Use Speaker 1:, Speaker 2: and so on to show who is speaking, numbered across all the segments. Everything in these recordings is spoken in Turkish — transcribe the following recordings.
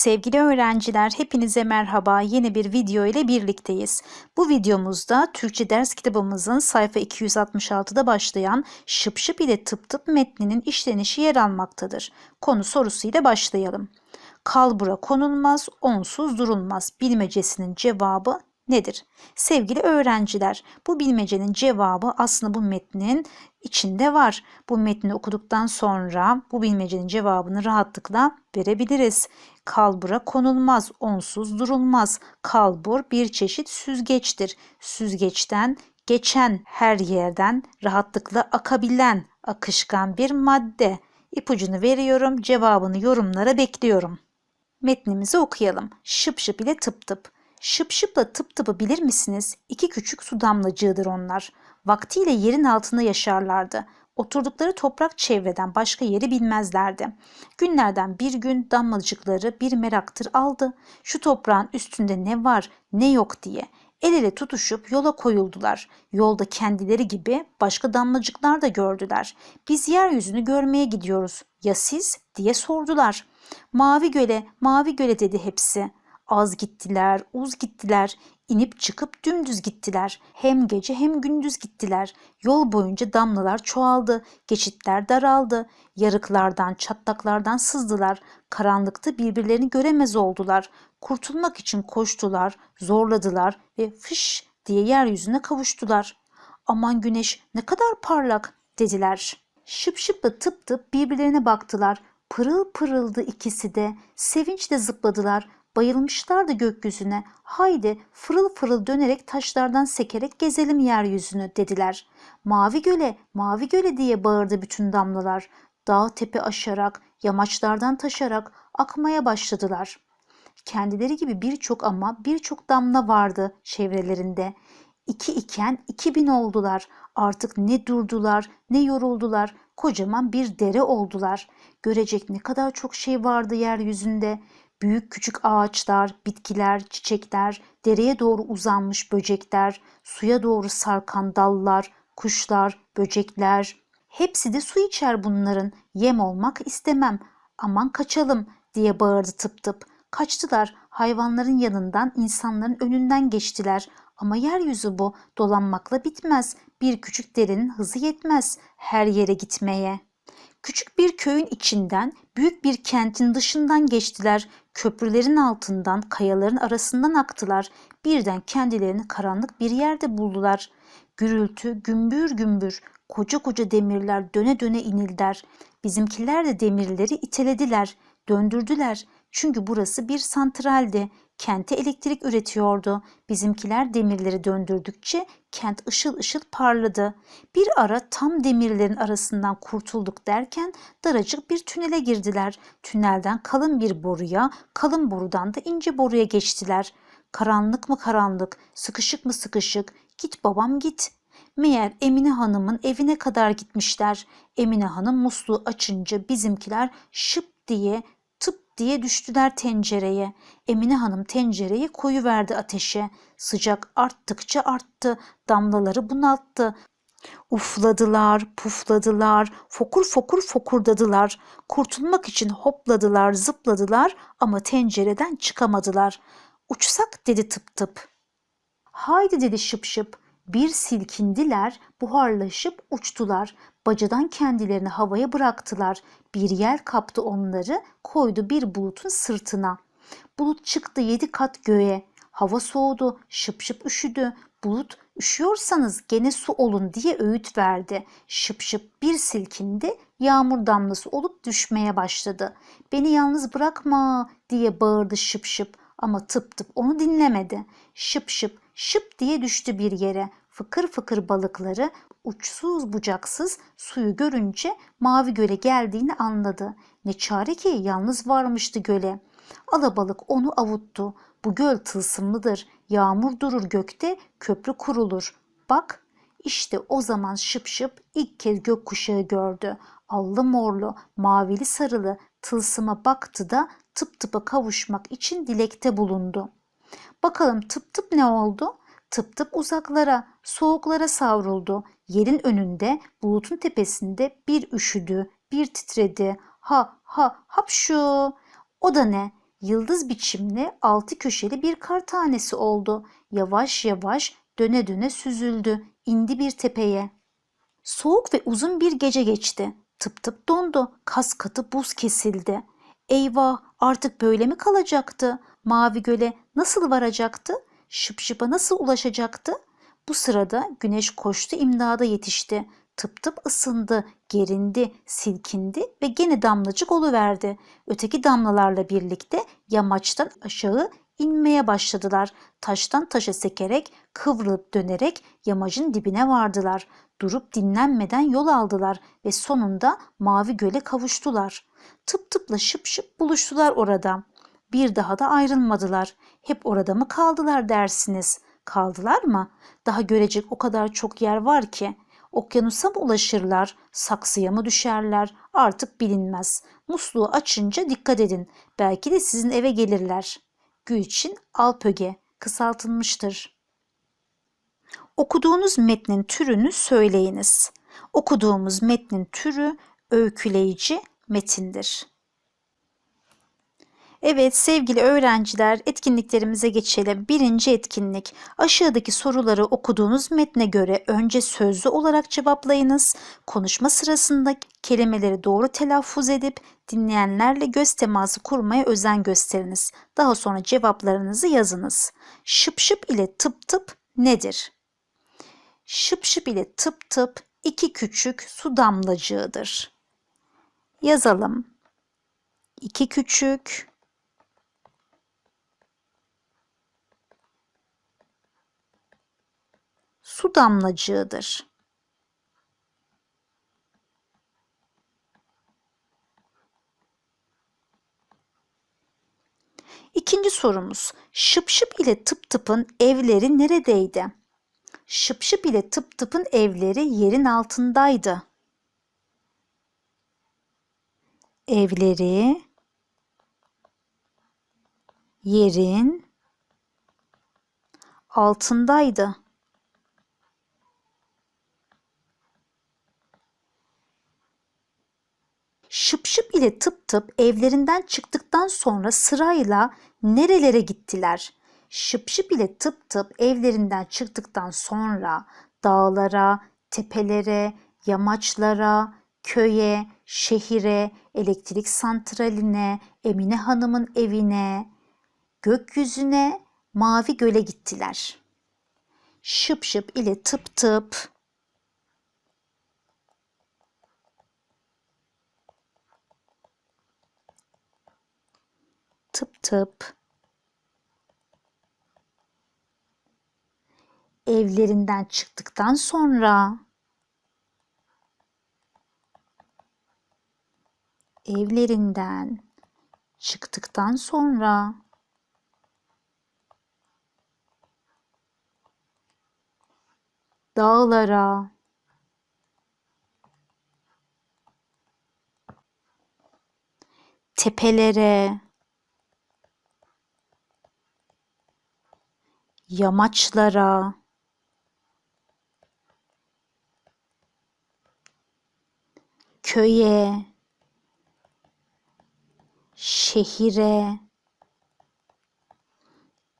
Speaker 1: Sevgili öğrenciler, hepinize merhaba. Yeni bir video ile birlikteyiz. Bu videomuzda Türkçe ders kitabımızın sayfa 266'da başlayan Şıp Şıp ile Tıp Tıp metninin işlenişi yer almaktadır. Konu sorusuyla başlayalım. Kalbura konulmaz, onsuz durulmaz bilmecesinin cevabı nedir? Sevgili öğrenciler, bu bilmecenin cevabı aslında bu metnin içinde var. Bu metni okuduktan sonra bu bilmecenin cevabını rahatlıkla verebiliriz. Kalbura konulmaz, onsuz durulmaz. Kalbur bir çeşit süzgeçtir. Süzgeçten geçen her yerden rahatlıkla akabilen akışkan bir madde. İpucunu veriyorum, cevabını yorumlara bekliyorum. Metnimizi okuyalım. Şıp şıp ile tıp tıp. Şıp şıpla tıp tıpı bilir misiniz? İki küçük su damlacığıdır onlar. Vaktiyle yerin altında yaşarlardı. Oturdukları toprak çevreden başka yeri bilmezlerdi. Günlerden bir gün damlacıkları bir meraktır aldı. Şu toprağın üstünde ne var ne yok diye. El ele tutuşup yola koyuldular. Yolda kendileri gibi başka damlacıklar da gördüler. Biz yeryüzünü görmeye gidiyoruz. Ya siz? diye sordular. Mavi göle, mavi göle dedi hepsi. Az gittiler, uz gittiler, inip çıkıp dümdüz gittiler. Hem gece hem gündüz gittiler. Yol boyunca damlalar çoğaldı, geçitler daraldı. Yarıklardan, çatlaklardan sızdılar. Karanlıkta birbirlerini göremez oldular. Kurtulmak için koştular, zorladılar ve fış diye yeryüzüne kavuştular. Aman güneş ne kadar parlak dediler. Şıp şıpla tıp tıp birbirlerine baktılar. Pırıl pırıldı ikisi de. Sevinçle zıpladılar. Bayılmışlardı gökyüzüne. Haydi fırıl fırıl dönerek taşlardan sekerek gezelim yeryüzünü dediler. Mavi göle, mavi göle diye bağırdı bütün damlalar. Dağ tepe aşarak, yamaçlardan taşarak akmaya başladılar. Kendileri gibi birçok ama birçok damla vardı çevrelerinde. İki iken iki bin oldular. Artık ne durdular ne yoruldular. Kocaman bir dere oldular. Görecek ne kadar çok şey vardı yeryüzünde. Büyük küçük ağaçlar, bitkiler, çiçekler, dereye doğru uzanmış böcekler, suya doğru sarkan dallar, kuşlar, böcekler. Hepsi de su içer bunların. Yem olmak istemem. Aman kaçalım diye bağırdı tıp tıp. Kaçtılar. Hayvanların yanından, insanların önünden geçtiler. Ama yeryüzü bu. Dolanmakla bitmez. Bir küçük derenin hızı yetmez her yere gitmeye. Küçük bir köyün içinden, büyük bir kentin dışından geçtiler. Köprülerin altından, kayaların arasından aktılar. Birden kendilerini karanlık bir yerde buldular. Gürültü gümbür gümbür, koca koca demirler döne döne inildiler. Bizimkiler de demirleri itelediler, döndürdüler. Çünkü burası bir santraldi. Kente elektrik üretiyordu. Bizimkiler demirleri döndürdükçe kent ışıl ışıl parladı. Bir ara tam demirlerin arasından kurtulduk derken daracık bir tünele girdiler. Tünelden kalın bir boruya, kalın borudan da ince boruya geçtiler. Karanlık mı karanlık, sıkışık mı sıkışık, git babam git. Meğer Emine Hanım'ın evine kadar gitmişler. Emine Hanım musluğu açınca bizimkiler şıp diye diye düştüler tencereye. Emine Hanım tencereyi koyu verdi ateşe. Sıcak arttıkça arttı, damlaları bunalttı. Ufladılar, pufladılar, fokur fokur fokurdadılar. Kurtulmak için hopladılar, zıpladılar ama tencereden çıkamadılar. Uçsak dedi tıp tıp. Haydi dedi şıp şıp. Bir silkindiler, buharlaşıp uçtular. Bacadan kendilerini havaya bıraktılar. Bir yer kaptı onları, koydu bir bulutun sırtına. Bulut çıktı yedi kat göğe. Hava soğudu, şıp şıp üşüdü. Bulut üşüyorsanız gene su olun diye öğüt verdi. Şıp şıp bir silkindi, yağmur damlası olup düşmeye başladı. Beni yalnız bırakma diye bağırdı şıp şıp ama tıp tıp onu dinlemedi. Şıp şıp şıp diye düştü bir yere. Fıkır fıkır balıkları uçsuz bucaksız suyu görünce mavi göle geldiğini anladı. Ne çare ki yalnız varmıştı göle. Alabalık onu avuttu. Bu göl tılsımlıdır. Yağmur durur gökte, köprü kurulur. Bak işte o zaman şıp şıp ilk kez gökkuşağı gördü. Allı morlu, mavili sarılı tılsıma baktı da tıp tıpa kavuşmak için dilekte bulundu. Bakalım tıp tıp ne oldu? Tıp tıp uzaklara, soğuklara savruldu. Yerin önünde, bulutun tepesinde bir üşüdü, bir titredi. Ha ha hapşu. O da ne? yıldız biçimli altı köşeli bir kar tanesi oldu. Yavaş yavaş döne döne süzüldü, indi bir tepeye. Soğuk ve uzun bir gece geçti. Tıp tıp dondu, kas katı buz kesildi. Eyvah artık böyle mi kalacaktı? Mavi göle nasıl varacaktı? Şıp şıpa nasıl ulaşacaktı? Bu sırada güneş koştu imdada yetişti. Tıp tıp ısındı, gerindi, silkindi ve gene damlacık oluverdi. Öteki damlalarla birlikte yamaçtan aşağı inmeye başladılar. Taştan taşa sekerek, kıvrılıp dönerek yamacın dibine vardılar. Durup dinlenmeden yol aldılar ve sonunda mavi göle kavuştular. Tıp tıpla şıp şıp buluştular orada. Bir daha da ayrılmadılar. Hep orada mı kaldılar dersiniz? Kaldılar mı? Daha görecek o kadar çok yer var ki. Okyanusa mı ulaşırlar, saksıya mı düşerler artık bilinmez. Musluğu açınca dikkat edin. Belki de sizin eve gelirler. Gülçin Alpöge kısaltılmıştır. Okuduğunuz metnin türünü söyleyiniz. Okuduğumuz metnin türü öyküleyici metindir. Evet sevgili öğrenciler etkinliklerimize geçelim. Birinci etkinlik aşağıdaki soruları okuduğunuz metne göre önce sözlü olarak cevaplayınız. Konuşma sırasında kelimeleri doğru telaffuz edip dinleyenlerle göz teması kurmaya özen gösteriniz. Daha sonra cevaplarınızı yazınız. Şıp şıp ile tıp tıp nedir? Şıp şıp ile tıp tıp iki küçük su damlacığıdır. Yazalım. İki küçük su damlacığıdır. İkinci sorumuz. Şıp şıp ile tıp tıpın evleri neredeydi? Şıp şıp ile tıp tıpın evleri yerin altındaydı. Evleri yerin altındaydı. Şıp şıp ile tıp tıp evlerinden çıktıktan sonra sırayla nerelere gittiler? Şıp şıp ile tıp tıp evlerinden çıktıktan sonra dağlara, tepelere, yamaçlara, köye, şehire, elektrik santraline, Emine Hanım'ın evine, gökyüzüne, mavi göle gittiler. Şıp şıp ile tıp tıp tıp tıp. Evlerinden çıktıktan sonra evlerinden çıktıktan sonra dağlara tepelere yamaçlara. Köye. Şehire.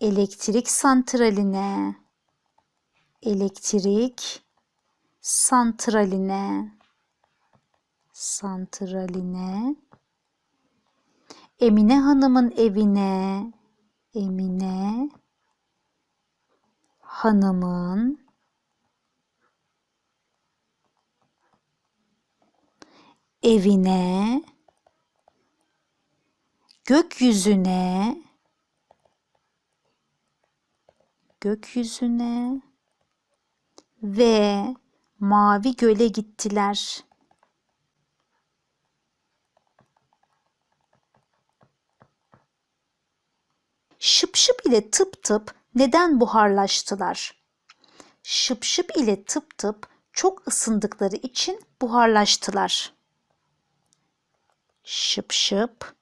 Speaker 1: Elektrik santraline. Elektrik santraline. Santraline. Emine Hanım'ın evine. Emine Hanım'ın evine gökyüzüne gökyüzüne ve mavi göle gittiler. Şıp şıp ile tıp tıp neden buharlaştılar? Şıp şıp ile tıp tıp çok ısındıkları için buharlaştılar. Şıp şıp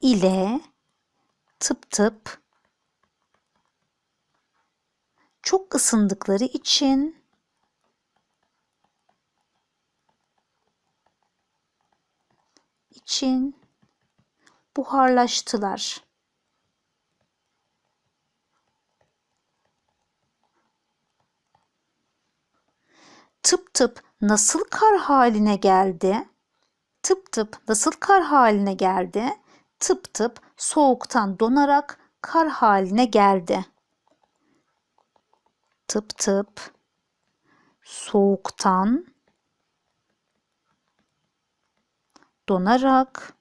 Speaker 1: ile tıp tıp çok ısındıkları için için buharlaştılar. Tıp tıp nasıl kar haline geldi? Tıp tıp nasıl kar haline geldi? Tıp tıp soğuktan donarak kar haline geldi. Tıp tıp soğuktan donarak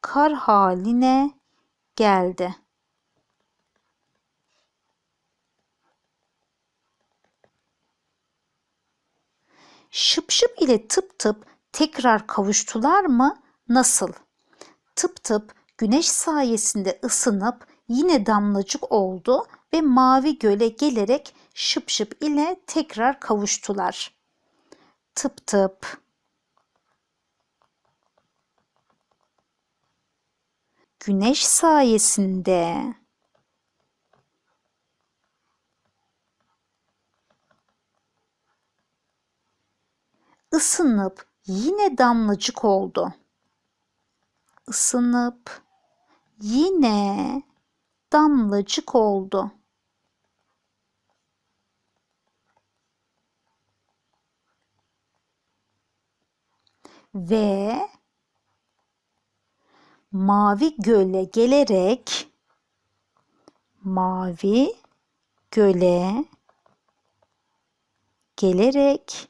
Speaker 1: kar haline geldi. Şıp şıp ile tıp tıp tekrar kavuştular mı? Nasıl? Tıp tıp güneş sayesinde ısınıp yine damlacık oldu ve mavi göle gelerek şıp şıp ile tekrar kavuştular. Tıp tıp. Güneş sayesinde ısınıp yine damlacık oldu. Isınıp yine damlacık oldu. Ve mavi göle gelerek mavi göle gelerek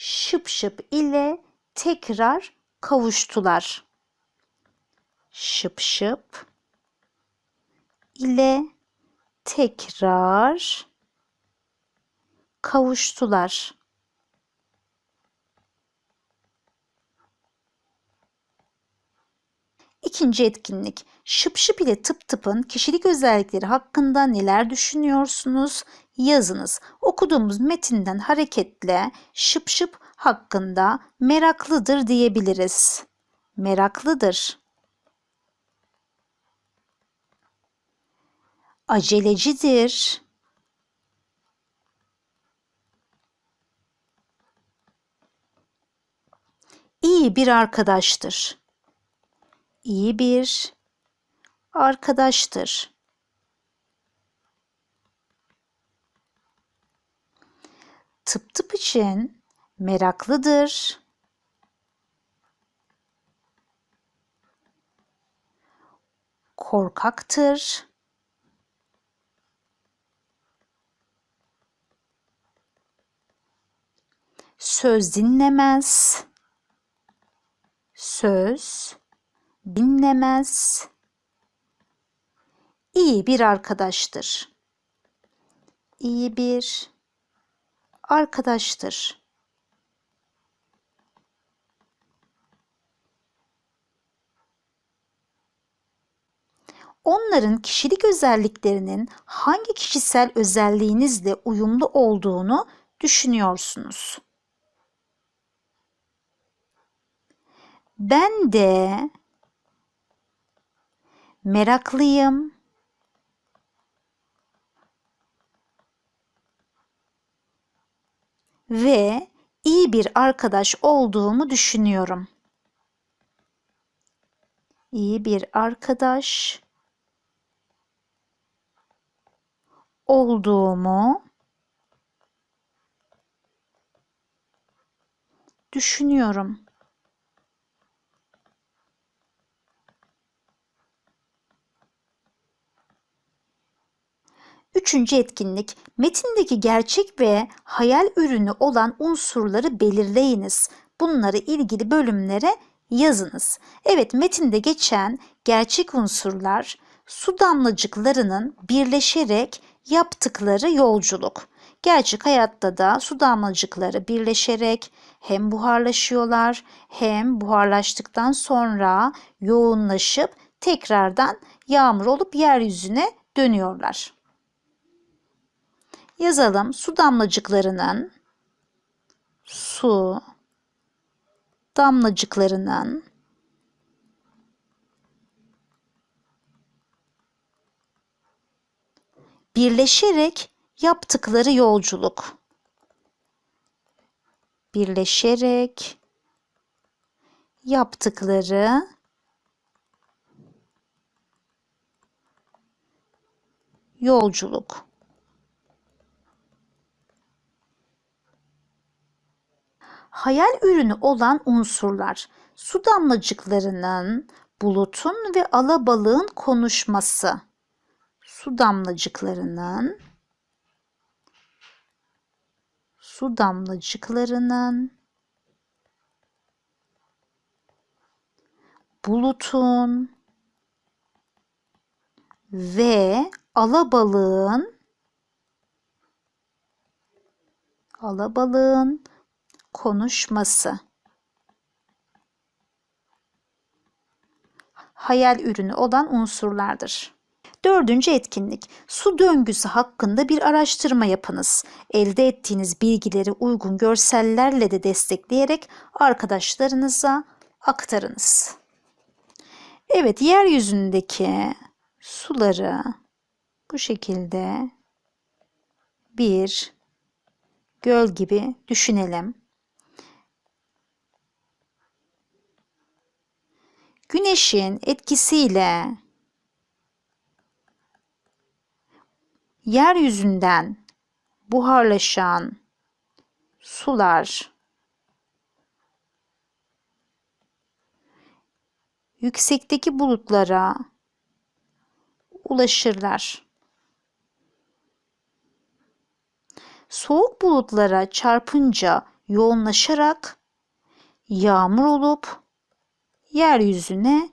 Speaker 1: şıp şıp ile tekrar kavuştular. Şıp şıp ile tekrar kavuştular. İkinci etkinlik. Şıp şıp ile tıp tıpın kişilik özellikleri hakkında neler düşünüyorsunuz? Yazınız. Okuduğumuz metinden hareketle şıp şıp hakkında meraklıdır diyebiliriz. Meraklıdır. Acelecidir. İyi bir arkadaştır iyi bir arkadaştır. Tıp tıp için meraklıdır. Korkaktır. Söz dinlemez. Söz dinlemez. İyi bir arkadaştır. İyi bir arkadaştır. Onların kişilik özelliklerinin hangi kişisel özelliğinizle uyumlu olduğunu düşünüyorsunuz. Ben de Meraklıyım. Ve iyi bir arkadaş olduğumu düşünüyorum. İyi bir arkadaş olduğumu düşünüyorum. Üçüncü etkinlik, metindeki gerçek ve hayal ürünü olan unsurları belirleyiniz. Bunları ilgili bölümlere yazınız. Evet metinde geçen gerçek unsurlar su damlacıklarının birleşerek yaptıkları yolculuk. Gerçek hayatta da su damlacıkları birleşerek hem buharlaşıyorlar hem buharlaştıktan sonra yoğunlaşıp tekrardan yağmur olup yeryüzüne dönüyorlar yazalım. Su damlacıklarının su damlacıklarının birleşerek yaptıkları yolculuk. birleşerek yaptıkları yolculuk. Hayal ürünü olan unsurlar su damlacıklarının, bulutun ve alabalığın konuşması. Su damlacıklarının su damlacıklarının bulutun ve alabalığın alabalığın konuşması. Hayal ürünü olan unsurlardır. Dördüncü etkinlik. Su döngüsü hakkında bir araştırma yapınız. Elde ettiğiniz bilgileri uygun görsellerle de destekleyerek arkadaşlarınıza aktarınız. Evet, yeryüzündeki suları bu şekilde bir göl gibi düşünelim. Güneşin etkisiyle yeryüzünden buharlaşan sular yüksekteki bulutlara ulaşırlar. Soğuk bulutlara çarpınca yoğunlaşarak yağmur olup yeryüzüne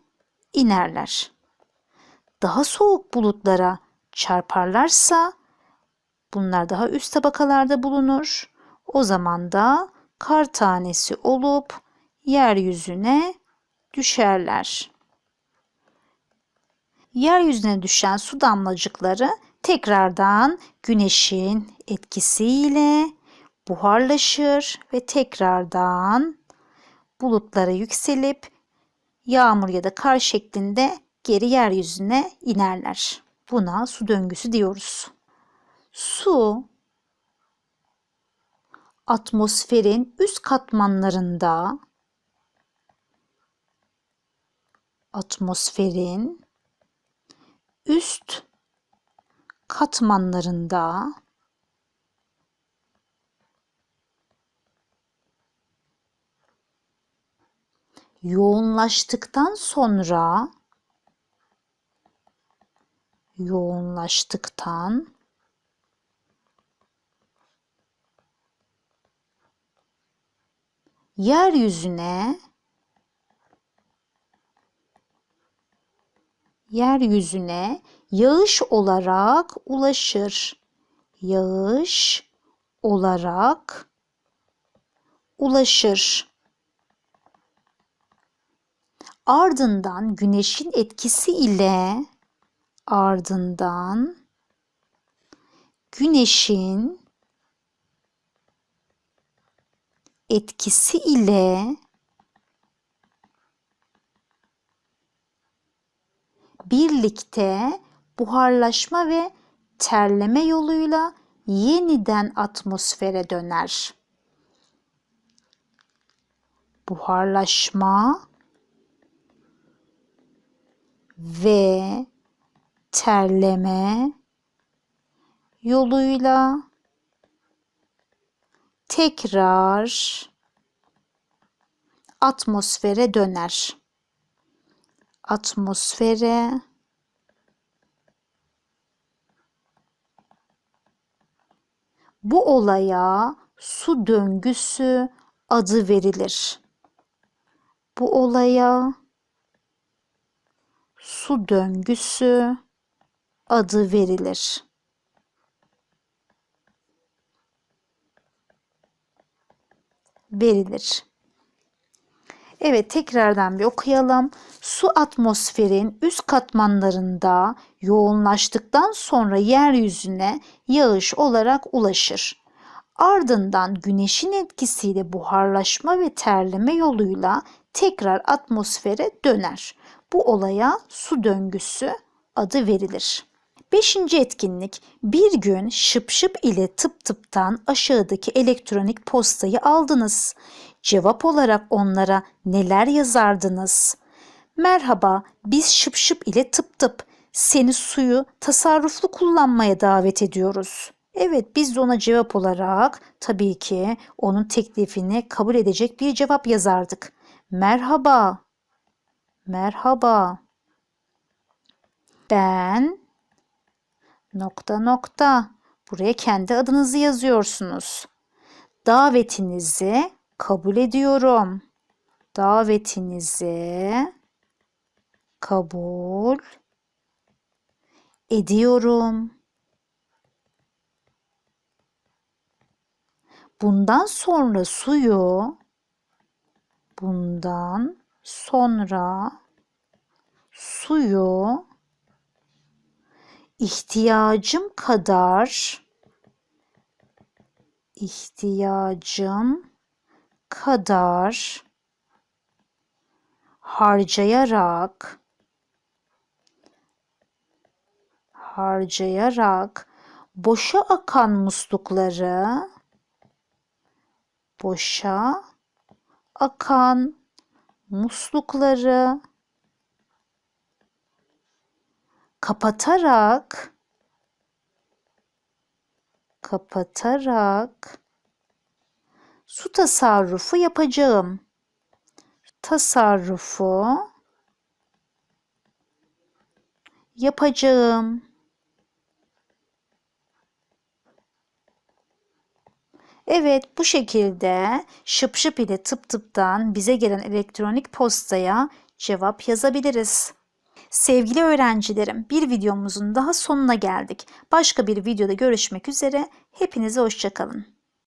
Speaker 1: inerler. Daha soğuk bulutlara çarparlarsa bunlar daha üst tabakalarda bulunur. O zaman da kar tanesi olup yeryüzüne düşerler. Yeryüzüne düşen su damlacıkları tekrardan güneşin etkisiyle buharlaşır ve tekrardan bulutlara yükselip yağmur ya da kar şeklinde geri yeryüzüne inerler. Buna su döngüsü diyoruz. Su atmosferin üst katmanlarında atmosferin üst katmanlarında yoğunlaştıktan sonra yoğunlaştıktan yeryüzüne yeryüzüne yağış olarak ulaşır. Yağış olarak ulaşır. Ardından güneşin etkisi ile ardından güneşin etkisi ile birlikte buharlaşma ve terleme yoluyla yeniden atmosfere döner. Buharlaşma ve terleme yoluyla tekrar atmosfere döner. Atmosfere bu olaya su döngüsü adı verilir. Bu olaya su döngüsü adı verilir. Verilir. Evet tekrardan bir okuyalım. Su atmosferin üst katmanlarında yoğunlaştıktan sonra yeryüzüne yağış olarak ulaşır. Ardından güneşin etkisiyle buharlaşma ve terleme yoluyla tekrar atmosfere döner. Bu olaya su döngüsü adı verilir. Beşinci etkinlik. Bir gün şıp şıp ile tıp tıptan aşağıdaki elektronik postayı aldınız. Cevap olarak onlara neler yazardınız? Merhaba, biz şıp şıp ile tıp tıp. Seni suyu tasarruflu kullanmaya davet ediyoruz. Evet, biz de ona cevap olarak tabii ki onun teklifini kabul edecek bir cevap yazardık. Merhaba. Merhaba. Ben nokta nokta. Buraya kendi adınızı yazıyorsunuz. Davetinizi kabul ediyorum. Davetinizi kabul ediyorum. Bundan sonra suyu bundan sonra suyu ihtiyacım kadar ihtiyacım kadar harcayarak harcayarak boşa akan muslukları boşa akan muslukları kapatarak kapatarak su tasarrufu yapacağım. Tasarrufu yapacağım. Evet bu şekilde şıp şıp ile tıp tıptan bize gelen elektronik postaya cevap yazabiliriz. Sevgili öğrencilerim bir videomuzun daha sonuna geldik. Başka bir videoda görüşmek üzere. Hepinize hoşçakalın.